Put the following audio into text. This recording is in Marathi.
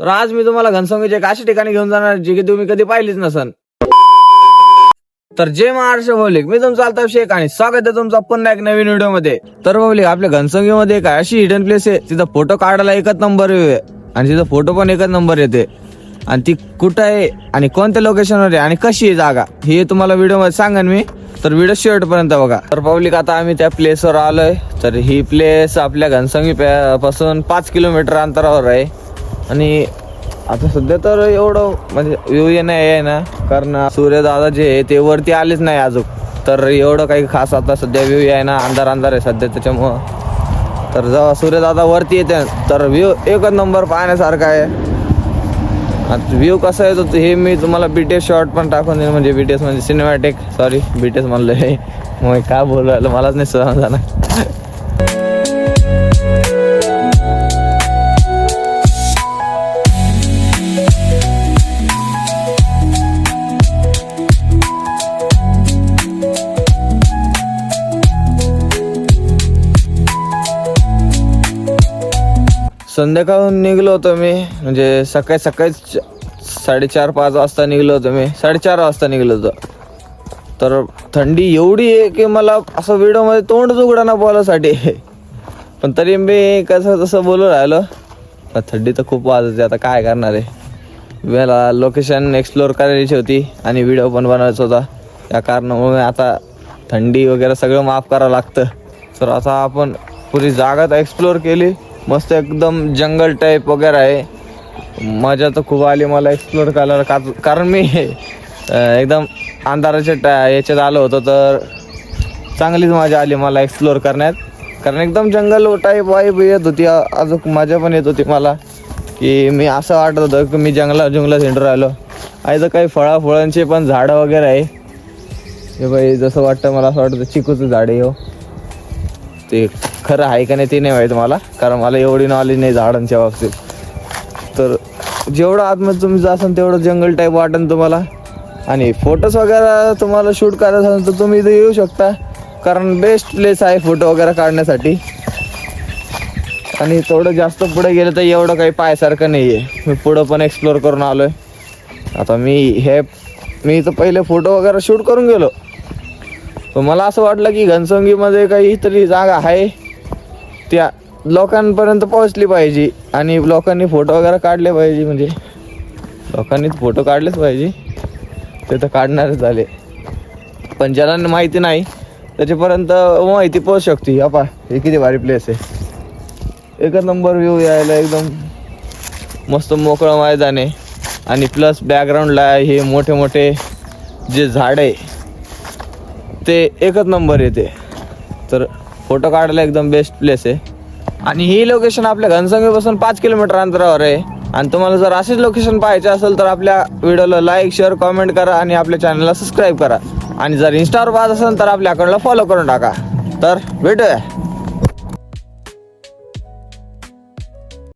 तर आज मी तुम्हाला घनसंगीचे एक अशा ठिकाणी घेऊन जाणार जे की तुम्ही कधी पाहिलीच नसन. तर जय महाराष्ट्र भौलिक मी तुमचा अल्ताफ शेख आणि स्वागत आहे तुमचा पुन्हा एक नवीन व्हिडिओमध्ये तर भौलिक आपल्या घनसंगीमध्ये एक अशी हिडन प्लेस आहे? तिथं फोटो काढायला एकच नंबर आहे. आणि तिथं फोटो पण एकच नंबर येते. आणि ती कुठं आहे? आणि कोणत्या लोकेशनवर आहे? आणि कशी आहे जागा? हे तुम्हाला व्हिडिओमध्ये सांगेन मी. तर व्हिडिओ शेवटपर्यंत बघा. तर पब्लिक आता आम्ही त्या प्लेसवर आलोय. तर ही प्लेस आपल्या घनसंगी पासून पाच किलोमीटर अंतरावर आहे. आणि आता सध्या तर एवढं म्हणजे व्यूही नाही आहे ना. कारण सूर्यदादा जे आहे ते वरती आलेच नाही अजून. तर एवढं काही खास आता सध्या व्ह्यू आहे ना अंधार अंधार आहे सध्या त्याच्यामुळं. तर जेव्हा सूर्यदादा वरती येते तर व्ह्यू एकच नंबर पाहण्यासारखा आहे. आता व्ह्यू कसा येतो हे मी तुम्हाला बीटीएस शॉर्ट पण टाकून देईन म्हणजे बीटीएस म्हणजे सिनेमॅटिक सॉरी बीटीएस म्हणलं हे. मग काय बोलायला मलाच नाही समजा संध्याकाळून निघलो होतो मी. म्हणजे सकाळी सकाळीच साडेचार पाच वाजता निघलो होतो मी. साडेचार वाजता निघलो होतो. तर थंडी एवढी आहे की मला असं व्हिडिओमध्ये तोंडच उघडा ना बोलासाठी. पण तरी मी कसं तसं बोलू राहिलो. थंडी तर खूप वाजते आता काय करणार आहे? मला लोकेशन एक्सप्लोअर करायची होती आणि व्हिडिओ पण बनवायचा होता. या कारणामुळे आता थंडी वगैरे सगळं माफ करावं लागतं. तर आता आपण पुरी जागा तर एक्सप्लोअर केली. मस्त एकदम जंगल टाईप वगैरे आहे. मजा तर खूप आली मला एक्सप्लोअर करायला. का- कारण मी एकदम अंधाराच्या टा याच्यात आलो होतो तर चांगलीच मजा आली मला एक्सप्लोअर करण्यात. कारण एकदम जंगल टाईप वाईप येत होती. अजून मजा पण येत होती मला. की मी असं वाटत होतं की मी जंगला जंगलात हिंडून राहिलो. आहे तर काही फळा फळांचे पण झाडं वगैरे आहे. हे बाई जसं वाटतं मला असं वाटतं. चिकूचं झाड आहे हो. ते खरं आहे का नाही ते नाही माहीत मला कारण मला एवढी नॉलेज नाही झाडांच्या बाबतीत. तर जेवढं आतमध्ये तुम्ही जासन तेवढं जंगल टाईप वाटेल तुम्हाला. आणि फोटोज वगैरे तुम्हाला शूट करायचं असेल तर तुम्ही इथे येऊ शकता कारण बेस्ट प्लेस आहे फोटो वगैरे काढण्यासाठी. आणि थोडं जास्त पुढे गेलं तर एवढं काही पायासारखं नाही आहे मी पुढं पण एक्सप्लोअर करून आलो आहे आता मी हे मी इथं पहिले फोटो वगैरे शूट करून गेलो. तर मला असं वाटलं की घनसंगीमध्ये काहीतरी जागा आहे. त्या लोकांपर्यंत पोहोचली पाहिजे आणि लोकांनी फोटो वगैरे काढले पाहिजे म्हणजे लोकांनी फोटो काढलेच पाहिजे. ते तर काढणारच झाले. पण ज्याला माहिती नाही त्याच्यापर्यंत माहिती पोहोच शकते. अपा हे किती भारी प्लेस आहे. एकच नंबर व्ह्यू यायला एकदम मस्त मोकळं मैदान आहे. आणि प्लस बॅकग्राऊंडला हे मोठे मोठे जे झाड आहे ते एकच नंबर येते. तर फोटो काढायला एकदम बेस्ट प्लेस आहे. आणि ही लोकेशन आपल्या घनसंगीपासून पाच किलोमीटर अंतरावर आहे. आणि तुम्हाला जर असेच लोकेशन पाहायचे असेल तर आपल्या व्हिडिओला लाईक शेअर कॉमेंट करा आणि आपल्या चॅनलला सबस्क्राईब करा. आणि जर इन्स्टावर पाहत असेल तर आपल्या अकाउंटला फॉलो करून टाका. तर भेटूया.